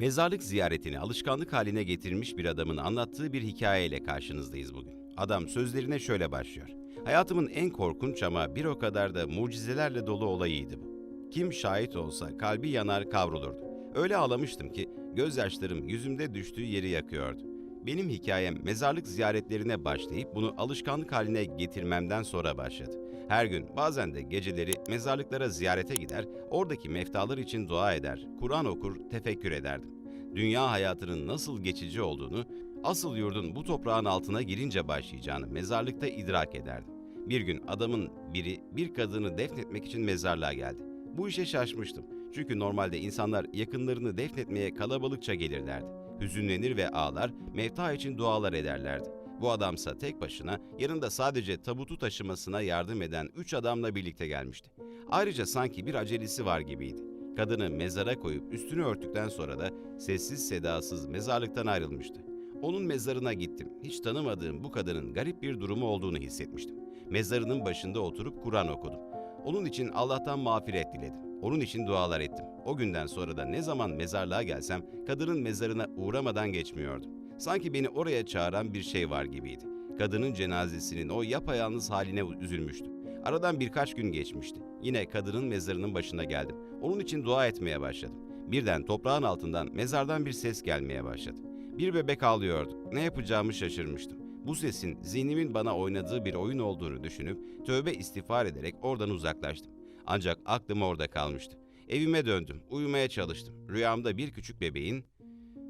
Mezarlık ziyaretini alışkanlık haline getirmiş bir adamın anlattığı bir hikayeyle karşınızdayız bugün. Adam sözlerine şöyle başlıyor. Hayatımın en korkunç ama bir o kadar da mucizelerle dolu olayıydı bu. Kim şahit olsa kalbi yanar kavrulurdu. Öyle ağlamıştım ki gözyaşlarım yüzümde düştüğü yeri yakıyordu. Benim hikayem mezarlık ziyaretlerine başlayıp bunu alışkanlık haline getirmemden sonra başladı. Her gün bazen de geceleri mezarlıklara ziyarete gider, oradaki meftalar için dua eder, Kur'an okur, tefekkür ederdim. Dünya hayatının nasıl geçici olduğunu, asıl yurdun bu toprağın altına girince başlayacağını mezarlıkta idrak ederdim. Bir gün adamın biri bir kadını defnetmek için mezarlığa geldi. Bu işe şaşmıştım. Çünkü normalde insanlar yakınlarını defnetmeye kalabalıkça gelirlerdi. Hüzünlenir ve ağlar, mevta için dualar ederlerdi. Bu adamsa tek başına yanında sadece tabutu taşımasına yardım eden üç adamla birlikte gelmişti. Ayrıca sanki bir acelesi var gibiydi. Kadını mezara koyup üstünü örttükten sonra da sessiz sedasız mezarlıktan ayrılmıştı. Onun mezarına gittim. Hiç tanımadığım bu kadının garip bir durumu olduğunu hissetmiştim. Mezarının başında oturup Kur'an okudum. Onun için Allah'tan mağfiret diledim. Onun için dualar ettim. O günden sonra da ne zaman mezarlığa gelsem kadının mezarına uğramadan geçmiyordum. Sanki beni oraya çağıran bir şey var gibiydi. Kadının cenazesinin o yapayalnız haline üzülmüştüm. Aradan birkaç gün geçmişti. Yine kadının mezarının başına geldim. Onun için dua etmeye başladım. Birden toprağın altından mezardan bir ses gelmeye başladı. Bir bebek ağlıyordu. Ne yapacağımı şaşırmıştım. Bu sesin zihnimin bana oynadığı bir oyun olduğunu düşünüp tövbe istiğfar ederek oradan uzaklaştım. Ancak aklım orada kalmıştı. Evime döndüm, uyumaya çalıştım. Rüyamda bir küçük bebeğin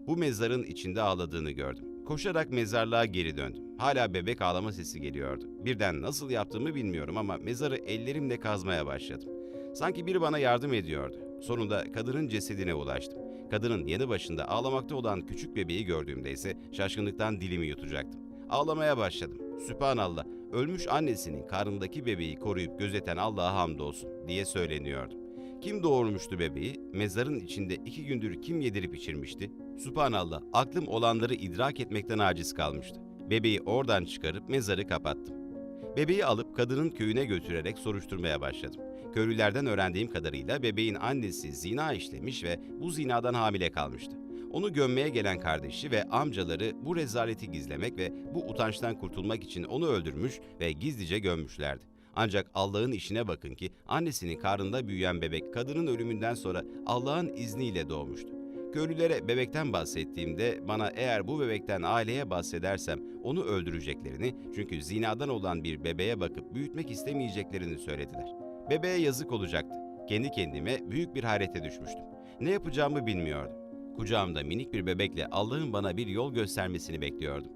bu mezarın içinde ağladığını gördüm. Koşarak mezarlığa geri döndüm. Hala bebek ağlama sesi geliyordu. Birden nasıl yaptığımı bilmiyorum ama mezarı ellerimle kazmaya başladım. Sanki biri bana yardım ediyordu. Sonunda kadının cesedine ulaştım. Kadının yanı başında ağlamakta olan küçük bebeği gördüğümde ise şaşkınlıktan dilimi yutacaktım. Ağlamaya başladım. Sübhanallah, ölmüş annesinin karnındaki bebeği koruyup gözeten Allah'a hamdolsun diye söyleniyordum. Kim doğurmuştu bebeği? Mezarın içinde iki gündür kim yedirip içirmişti? Subhanallah, aklım olanları idrak etmekten aciz kalmıştı. Bebeği oradan çıkarıp mezarı kapattım. Bebeği alıp kadının köyüne götürerek soruşturmaya başladım. Köylülerden öğrendiğim kadarıyla bebeğin annesi zina işlemiş ve bu zinadan hamile kalmıştı. Onu gömmeye gelen kardeşi ve amcaları bu rezaleti gizlemek ve bu utançtan kurtulmak için onu öldürmüş ve gizlice gömmüşlerdi. Ancak Allah'ın işine bakın ki annesinin karnında büyüyen bebek kadının ölümünden sonra Allah'ın izniyle doğmuştu. Köylülere bebekten bahsettiğimde bana eğer bu bebekten aileye bahsedersem onu öldüreceklerini çünkü zinadan olan bir bebeğe bakıp büyütmek istemeyeceklerini söylediler. Bebeğe yazık olacaktı. Kendi kendime büyük bir hayrete düşmüştüm. Ne yapacağımı bilmiyordum. Kucağımda minik bir bebekle Allah'ın bana bir yol göstermesini bekliyordum.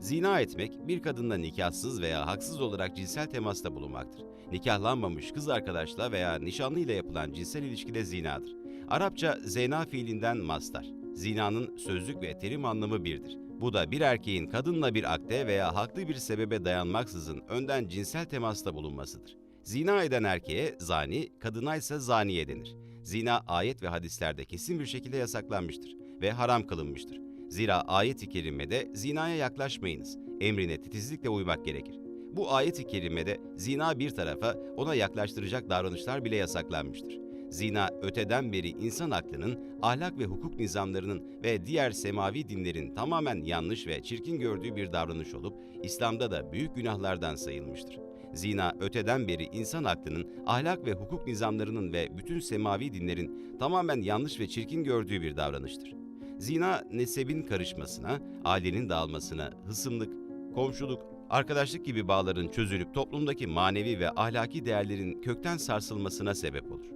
Zina etmek, bir kadınla nikahsız veya haksız olarak cinsel temasta bulunmaktır. Nikahlanmamış kız arkadaşla veya nişanlıyla yapılan cinsel ilişkide zinadır. Arapça zena fiilinden mastar. Zinanın sözlük ve terim anlamı birdir. Bu da bir erkeğin kadınla bir akde veya haklı bir sebebe dayanmaksızın önden cinsel temasta bulunmasıdır. Zina eden erkeğe zani, kadına ise zaniye denir. Zina ayet ve hadislerde kesin bir şekilde yasaklanmıştır ve haram kılınmıştır. Zira ayet-i kerimede zinaya yaklaşmayınız, emrine titizlikle uymak gerekir. Bu ayet-i kerimede zina bir tarafa ona yaklaştıracak davranışlar bile yasaklanmıştır. Zina öteden beri insan aklının, ahlak ve hukuk nizamlarının ve diğer semavi dinlerin tamamen yanlış ve çirkin gördüğü bir davranış olup İslam'da da büyük günahlardan sayılmıştır. Zina öteden beri insan aklının, ahlak ve hukuk nizamlarının ve bütün semavi dinlerin tamamen yanlış ve çirkin gördüğü bir davranıştır. Zina nesebin karışmasına, ailenin dağılmasına, hısımlık, komşuluk, arkadaşlık gibi bağların çözülüp toplumdaki manevi ve ahlaki değerlerin kökten sarsılmasına sebep olur.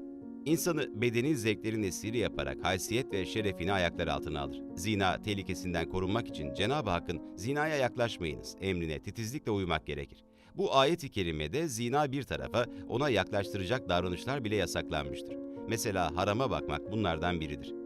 İnsanı bedeni zevklerin esiri yaparak haysiyet ve şerefini ayaklar altına alır. Zina tehlikesinden korunmak için Cenab-ı Hakk'ın zinaya yaklaşmayınız emrine titizlikle uymak gerekir. Bu ayet-i kerimede zina bir tarafa ona yaklaştıracak davranışlar bile yasaklanmıştır. Mesela harama bakmak bunlardan biridir.